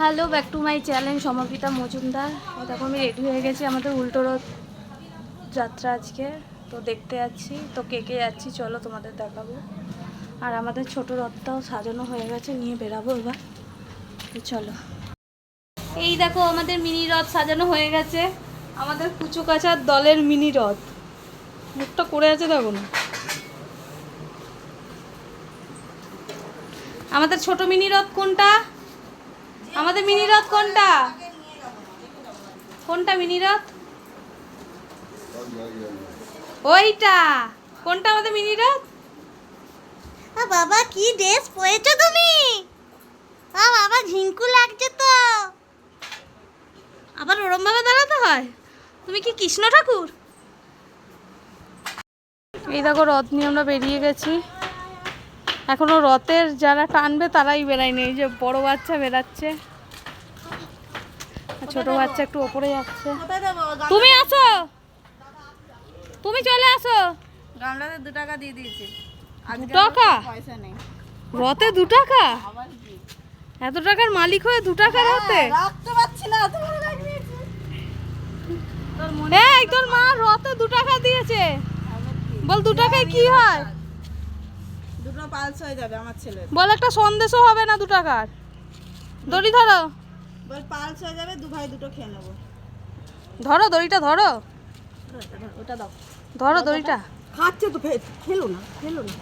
Hello back to my channel Samarpita Majumdar দেখো, আমি ready হয়ে গেছি আমাদের উল্টো রথ যাত্রা আজকে। তো দেখতে যাচ্ছি, তো কে কে যাচ্ছি, চলো তোমাদের দেখাবো। আর আমাদের ছোট রথটাও সাজানো হয়ে গেছে, নিয়ে বেরাবো এবার। তো চলো। এই দেখো, আমাদের মিনি রথ সাজানো হয়ে গেছে। আমাদের কুচু কাচার দলের মিনি রথ। মুখটা করে আছে দেখো না আমাদের ছোট মিনি রথ কোনটা? আমাদের মিনি রথ কোনটা? কোনটা মিনি রথ ওইটা। কোনটা আমাদের মিনি রথ আ বাবা কি ড্রেস পরেছো তুমি? আ বাবা ঝিঙ্কু লাগছে তো। আবার ওরম ভাবে দাঁড়াতে হয়? তুমি কি কৃষ্ণ ঠাকুর? এই দেখো রথ নিয়ে আমরা বেরিয়ে গেছি। এখনও রথের যারা টানবে তারাই বেরায়নি এই যে বড় বাচ্চা বেরাচ্ছে ছোট বাচ্চা একটু ওপরে যাচ্ছে। তুমি আসো। তুমি চলে আসো। গামলাতে দু টাকা দিয়ে দিয়েছি। দু টাকা? পয়সা নেই। রথে দু টাকা? এত টাকার মালিক হয়ে দু টাকা রাখতে পারছি না তোমার এই তোর মা রথে দু টাকা দিয়েছে। বল দু টাকায় কি হয়? দুটো পালস হয়ে যাবে আমার ছেলের। বল একটা সন্দেশও হবে না দু টাকার। দড়ি ধরো। বল পালস হয়ে যাবে দু ভাই দুটো খেয়ে নেব। ধরো দড়িটা ধরো। ওটা দাও। ধরো দড়িটা। খাচ্ছে তো খেলো না খেলো না।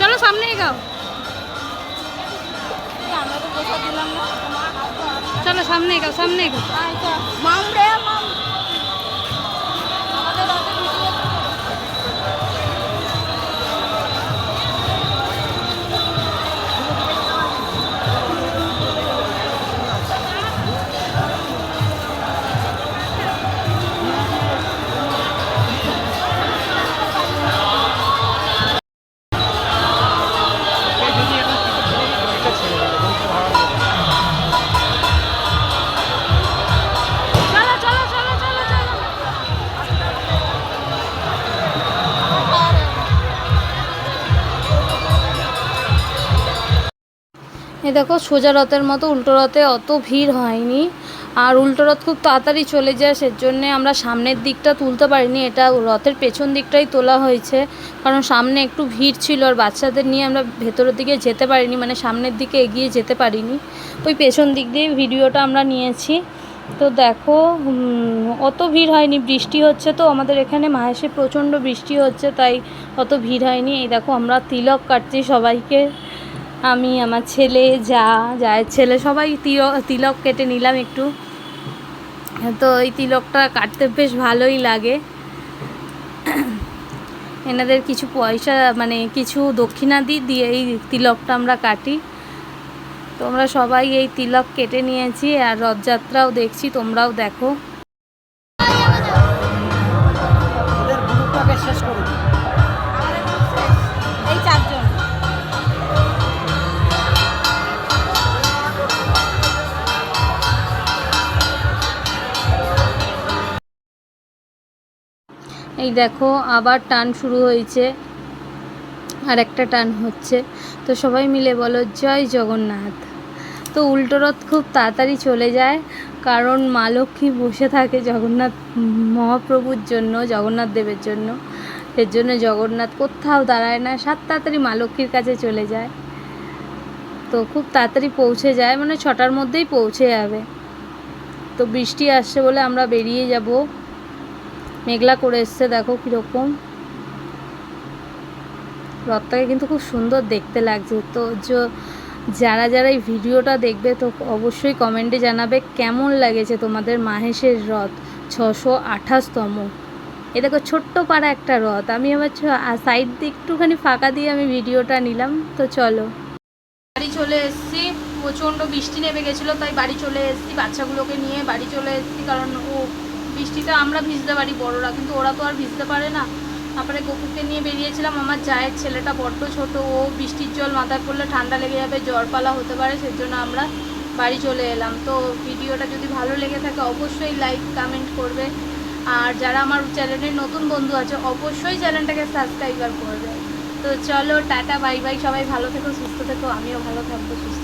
চলো সামনে এগাও। না। চলো সামনে এগাও সামনে এগাও। মাম এই দেখো, সোজা রথের মতো, উল্টো রথে অত ভিড় হয়নি। আর উল্টো রথ খুব তাড়াতাড়ি চলে যায়, সেজন্যে আমরা সামনের দিকটা তুলতে পারিনি। এটা রথের পেছন দিকটাই তোলা হয়েছে, কারণ সামনে একটু ভিড় ছিল আর বাচ্চাদের নিয়ে আমরা ভেতরের দিকে যেতে পারিনি মানে সামনের দিকে এগিয়ে যেতে পারিনি। ওই পেছন দিক দিয়ে ভিডিওটা আমরা নিয়েছি। তো দেখো অত ভিড় হয়নি, বৃষ্টি হচ্ছে তো, আমাদের এখানে মাহেশে প্রচণ্ড বৃষ্টি হচ্ছে, তাই অত ভিড় হয়নি। এই দেখো, আমরা তিলক কাটছি সবাইকে। আমি, আমার ছেলে, যা জায়ের ছেলে, সবাই তিলক কেটে নিলাম একটু। তো এই তিলকটা কাটতে বেশ ভালোই লাগে। এনাদের কিছু পয়সা মানে কিছু দক্ষিণা দিই দিয়ে এই তিলকটা আমরা কাটি। তোমরা সবাই এই তিলক কেটে নিয়েছি, আর রথযাত্রাও দেখছি, তোমরাও দেখো। এই দেখো, আবার টান শুরু হয়েছে। আর একটা টান হচ্ছে। তো সবাই মিলে বলো, জয় জগন্নাথ। তো উল্টো রথ খুব তাড়াতাড়ি চলে যায়, কারণ মা লক্ষ্মী বসে থাকে জগন্নাথ মহাপ্রভুর জন্য, জগন্নাথ দেবের জন্য। এর জন্য জগন্নাথ কোথাও দাঁড়ায় না, সাত তাড়াতাড়ি মা লক্ষ্মীর কাছে চলে যায়। তো খুব তাড়াতাড়ি পৌঁছে যায় মানে ছটার মধ্যেই পৌঁছে যাবে। তো বৃষ্টি আসছে বলে আমরা বেরিয়ে যাব। মেঘলা করে এসছে, দেখো কীরকম। রথটাকে কিন্তু খুব সুন্দর দেখতে লাগছে। তো যারা যারা এই ভিডিওটা দেখবে, তো অবশ্যই কমেন্টে জানাবে কেমন লাগেছে তোমাদের মাহেশের রথ ছশো আঠাশতম। এ দেখো ছোট্ট পাড়া একটা রথ। আমি আবার সাইড দিয়ে একটুখানি ফাঁকা দিয়ে আমি ভিডিওটা নিলাম। তো চলো। বাড়ি চলে এসেছি। প্রচণ্ড বৃষ্টি নেমে গেছিল, তাই বাড়ি চলে এসেছি বাচ্চাগুলোকে নিয়ে। বাড়ি চলে এসেছি কারণ ও বৃষ্টিতে আমরা ভিজতে পারি বড়রা, কিন্তু ওরা তো আর ভিজতে পারে না। তারপরে গকুকে নিয়ে বেরিয়েছিলাম, আমার জায়ের ছেলেটা বড্ড ছোট, ও বৃষ্টির জল মাথায় পড়লে ঠান্ডা লেগে যাবে জ্বর পালা হতে পারে, সেজন্য আমরা বাড়ি চলে এলাম। তো ভিডিওটা যদি ভালো লেগে থাকে, অবশ্যই লাইক কমেন্ট করবে। আর যারা আমার চ্যানেলের নতুন বন্ধু আছে, অবশ্যই চ্যানেলটাকে সাবস্ক্রাইবার করবে। তো চলো, টাটা বাই বাই সবাই ভালো থেকো, সুস্থ থেকো, আমিও ভালো থাকব, সুস্থ